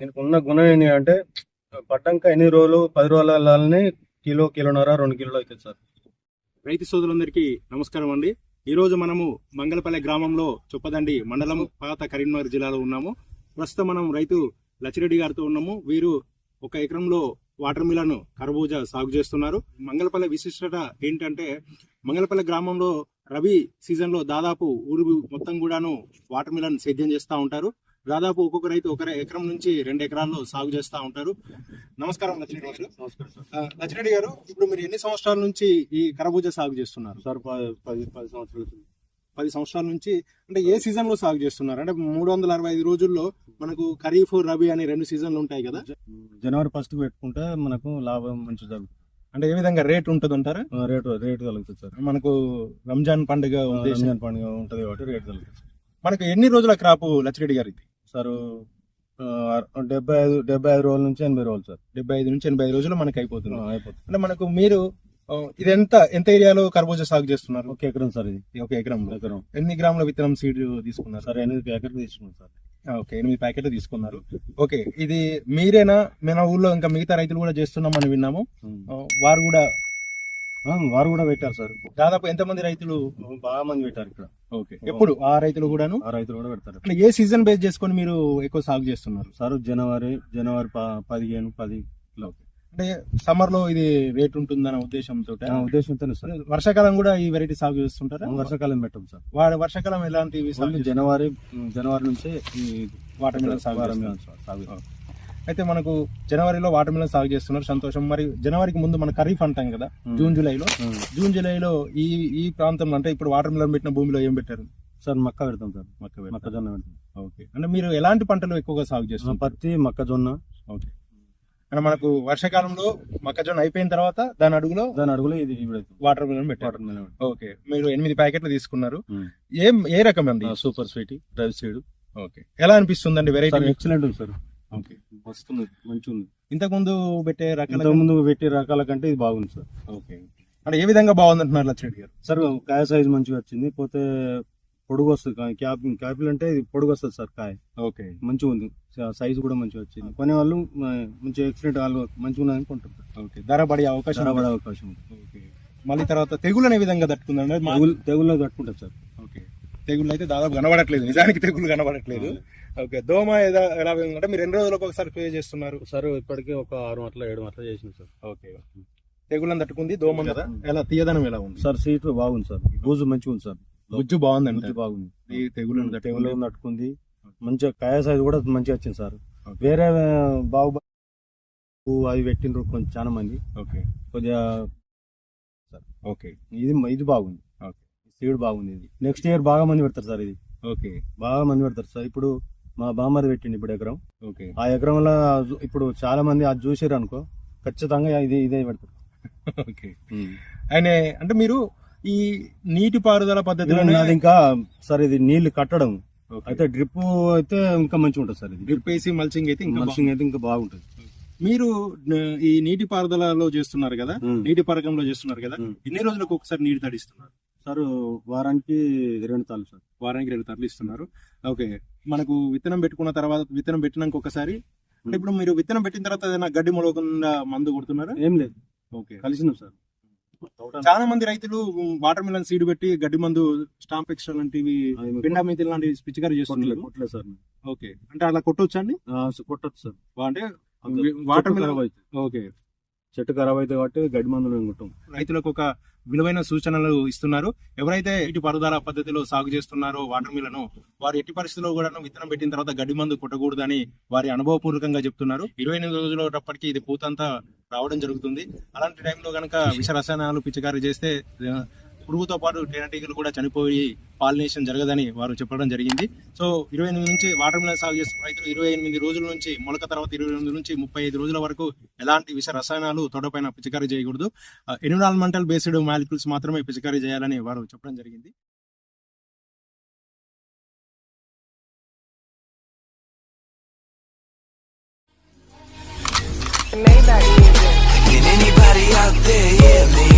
దీనికి ఉన్న గుణం ఏంటి అంటే పడ్డాక ఎన్ని రోజులు పది రోజులని కిలో కిలోన్నర రెండు కిలోలు అవుతుంది సార్. రైతు సోదరులందరికీ నమస్కారం అండి. ఈరోజు మనము మంగళపల్లె గ్రామంలో చొప్పదండి మండలం పాత కరీంనగర్ జిల్లాలో ఉన్నాము. ప్రస్తుతం మనం రైతు లచ్చిరెడ్డి గారితో ఉన్నాము. వీరు ఒక ఎకరంలో వాటర్ మిలను కర్బూజా సాగు చేస్తున్నారు. మంగళపల్లె విశిష్టత ఏంటంటే మంగళపల్లె గ్రామంలో రబీ సీజన్లో దాదాపు ఊరు మొత్తం కూడాను వాటర్ మిలన్ సేద్యం చేస్తూ ఉంటారు. దాదాపు ఒక్కొక్క రైతు ఒక ఎకరం నుంచి రెండు ఎకరాల్లో సాగు చేస్తూ ఉంటారు. నమస్కారం లచ్చిరెడ్డి గారు లచ్చిరెడ్డి గారు ఇప్పుడు మీరు ఎన్ని సంవత్సరాల నుంచి ఈ కరబూజా సాగు చేస్తున్నారు? సార్ పది పది సంవత్సరాలు. పది సంవత్సరాల నుంచి అంటే ఏ సీజన్లో సాగు చేస్తున్నారు? అంటే మూడు వందల అరవై ఐదు రోజుల్లో మనకు ఖరీఫ్ రబీ అనే రెండు సీజన్లు ఉంటాయి కదా? జనవరి ఫస్ట్ పెట్టుకుంటే మనకు లాభం మంచి జరుగుతుంది అంటే ఏ విధంగా రేట్ ఉంటుంది అంటారా రేటు రేటు కలుగుతుంది సార్. మనకు రంజాన్ పండుగ రంజాన్ పండుగ ఉంటుంది కాబట్టి రేటు సార్. మనకు ఎన్ని రోజుల క్రాప్ లచ్చిరెడ్డి గారు ఇది సార్ డెబ్బై ఐదు డెబ్బై ఐదు రోజుల నుంచి ఎనభై రోజులు సార్. డెబ్బై ఐదు నుంచి ఎనభై ఐదు రోజులు మనకి అయిపోతుంది. అయిపోతుంది. అంటే మనకు మీరు ఇది ఎంత ఎంత ఏరియాలో కర్బూజా సాగు చేస్తున్నారు? ఒక ఎకరం సార్ ఇది. ఒక ఎకరంలో ఎకరం. ఎన్ని గ్రాముల విత్తనం సీడ్ తీసుకున్నారు? సార్ ఎనిమిది ప్యాకెట్లు తీసుకున్నాం సార్. ఓకే ఎనిమిది ప్యాకెట్లు తీసుకున్నారు. ఓకే ఇది మీరేనా? మన ఊర్లో ఇంకా మిగతా రైతులు కూడా చేస్తున్నామని విన్నాము. వారు కూడా వారు కూడా పెట్టారు సార్. దాదాపు ఎంతమంది రైతులు బాగా మంది పెట్టారు ఇక్కడ? ఓకే. ఎప్పుడు? ఆ రైతులు కూడాను? ఆ రైతులు కూడా పెడతారు. అంటే ఏ సీజన్ బేస్ చేసుకొని మీరు ఎక్కువ సాగు చేస్తున్నారు? సార్ జనవరి జనవరి పదిహేను పది. అంటే సమ్మర్లో ఇది రేట్ ఉంటుందన్న ఉద్దేశంతో ఆ ఉద్దేశంతోనే సార్. వర్షాకాలం కూడా ఈ వెరైటీ సాగు చేస్తుంటారా? వర్షాకాలం పెట్టం సార్. వాడు వర్షాకాలం ఎలాంటి ఓన్లీ జనవరి జనవరి నుంచి ఈ వాటర్. మిలన్ సాగు సాగు. అయితే మనకు జనవరిలో వాటర్ మిలన్ సాగు చేస్తున్నారు సంతోషం. మరి జనవరికి ముందు మన ఖరీఫ్ అంటాం కదా. జూన్ జూలైలో. జూన్ జూలైలో ఈ ఈ ప్రాంతంలో అంటే ఇప్పుడు వాటర్ మిలన్ పెట్టిన భూమిలో ఏం పెట్టారు? సార్ మక్క పెడతాం సార్. మొక్క. మొక్కజొన్న పెడతాం. ఓకే. అంటే మీరు ఎలాంటి పంటలు ఎక్కువగా సాగు చేస్తున్నారు? పత్తి మొక్కజొన్న. ఓకే. అంటే మనకు వర్షాకాలంలో మొక్కజొన్న అయిపోయిన తర్వాత దాని అడుగులో దాని అడుగులో ఇది వాటర్ మిలన్ పెట్టారు. ఓకే. మీరు ఎనిమిది ప్యాకెట్లు తీసుకున్నారు. ఏం ఏ రకం అండి? Super sweet drive seed. Okay. ఎలా అనిపిస్తుందండి వెరైటీ? సార్ ఎక్సలెంట్ ఉంది సార్. ఓకే. వస్తుంది మంచిగా ఉంది ఇంతకు ముందు పెట్టే రకాల ముందు పెట్టి రకాల కంటే ఇది బాగుంది సార్. ఓకే. అంటే ఏ విధంగా బాగుంది అంటున్నారు లచ్చిరెడ్డి గారు? సార్ కాయ సైజ్ మంచిగా వచ్చింది పోతే పొడుగు వస్తుంది క్యాప్ క్యాపిల్ అంటే ఇది పొడుగు వస్తుంది సార్ కాయ. ఓకే. మంచిగా ఉంది. సైజ్ కూడా మంచిగా వచ్చింది. కొనే వాళ్ళు ఆ, మంచిగా ఎక్సలెంట్ వాళ్ళు మంచిగా ఉన్నదని కొంటారు ఓకే. ధర పడే అవకాశం. పడే అవకాశం ఉంది. ఓకే. మళ్ళీ తర్వాత తెగులు అనే విధంగా తట్టుకుందండి తెగులు తెగుల్లో కట్టుకుంటారు సార్. తెగుళ్ళు అయితే దాదాపు కనబడట్లేదు. నిజానికి తెగులు కనబడట్లేదు. ఓకే దోమ ఏదా ఎలా అంటే మీరు ఎన్ని రోజులకు ఒకసారి స్ప్రే చేస్తున్నారు? సార్ ఇప్పటికే ఒక ఆరు మాటల ఏడు మాటల చేసిన సార్. ఓకే తెగులను తట్టుకుంది దోమ కదా? ఎలా తీయదనం ఎలా ఉంది? సార్ సీట్ బాగుంది సార్. బూజు మంచిగా ఉంది సార్. గుజ్జు బాగుందండి మంచి బాగుంది. ఈ తెగులను తెగులు తట్టుకుంది. తట్టుకుంది. మంచిగా కాయ సైజ్ కూడా మంచిగా వచ్చింది సార్. వేరే బాగు అవి పెట్టిండ్రు కొంచెం చాలా మంది. ఓకే. కొద్దిగా ఓకే. ఇది ఇది బాగుంది. సీడ్ బాగుంది ఇది నెక్స్ట్ ఇయర్ బాగా మంది పెడతారు సార్ ఇది. ఓకే. బాగా మంది పెడతారు సార్. ఇప్పుడు మా బామ్మది పెట్టింది ఇప్పుడు ఎకరం. ఓకే. ఆ ఎకరంలో ఇప్పుడు చాలా మంది అది చూసారు అనుకో ఖచ్చితంగా ఇది ఇదే పెడతారు. ఓకే. ఆయన అంటే మీరు ఈ నీటి పారుదల పద్ధతిలో నాది ఇంకా సార్ ఇది నీళ్ళు కట్టడం. అయితే డ్రిప్ అయితే ఇంకా మంచిగా ఉంటుంది సార్ ఇది. డ్రిప్ వేసి మల్చింగ్ అయితే ఇంకా మల్చింగ్ అయితే ఇంకా బాగుంటుంది. మీరు ఈ నీటి పారుదలలో చేస్తున్నారు కదా. నీటి పరకంలో చేస్తున్నారు కదా. ఎన్ని రోజులకు ఒకసారి నీరు తడిస్తున్నారు? సార్ వారానికి రెండు తాళ్ళు సార్ వారానికి రెండు తరలు ఇస్తున్నారు. ఓకే. మనకు విత్తనం పెట్టుకున్న తర్వాత విత్తనం పెట్టినాక ఒకసారి అంటే ఇప్పుడు మీరు విత్తనం పెట్టిన తర్వాత ఏదైనా గడ్డి మొలకుండా మందు కొడుతున్నారా? ఏం లేదు. ఓకే. కలిసినాం సార్. చాలా మంది రైతులు వాటర్ మిలన్ సీడ్ పెట్టి గడ్డి మందు స్టాంప్ ఎక్స్ట్రా లాంటివి పిండా మితిల్ లాంటి పిచికారి కొట్టలే చేస్తున్నారు కొట్టలే సార్. ఓకే. అంటే అలా కొట్టొచ్చా అండి? ఆ, కొట్టొచ్చు సార్. అంటే వాటర్ మిలన్ ఓకే. చెట్టు ఖరాబ్ అయితే కాబట్టి గడ్డి మందులు కొట్టాం. రైతులకు ఒక విలువైన సూచనలు ఇస్తున్నారు. ఎవరైతే ఇటు పరుదాల పద్ధతిలో సాగు చేస్తున్నారో వాటర్ మిల్లను వారు ఎట్టి పరిస్థితుల్లో కూడా విత్తనం పెట్టిన తర్వాత గడ్డి మందు కొట్టకూడదని వారి అనుభవపూర్వకంగా చెప్తున్నారు. ఇరవై ఎనిమిది రోజులప్పటికి ఇది పూతంతా రావడం జరుగుతుంది. అలాంటి టైంలో గనక విష రసాయనాలు పిచికారీ చేస్తే పురుగుతో పాటు తేనెటీగలు కూడా చనిపోయి పాలినేషన్ జరగదని వారు చెప్పడం జరిగింది సో ఇరవై ఎనిమిది నుంచి వాటర్ మిలన్ సాగు చేస్తున్న రైతులు ఇరవై ఎనిమిది రోజుల నుంచి మొలక తర్వాత ఇరవై ఎనిమిది నుంచి ముప్పై ఐదు రోజుల వరకు ఎలాంటి విష రసాయనాలు తోటపైన పిచికారీ చేయకూడదు ఎన్విరాన్మెంటల్ బేస్డ్ మాలిక్యూల్స్ మాత్రమే పిచికారీ చేయాలని వారు చెప్పడం జరిగింది Maybach. Can anybody out there? Hear me?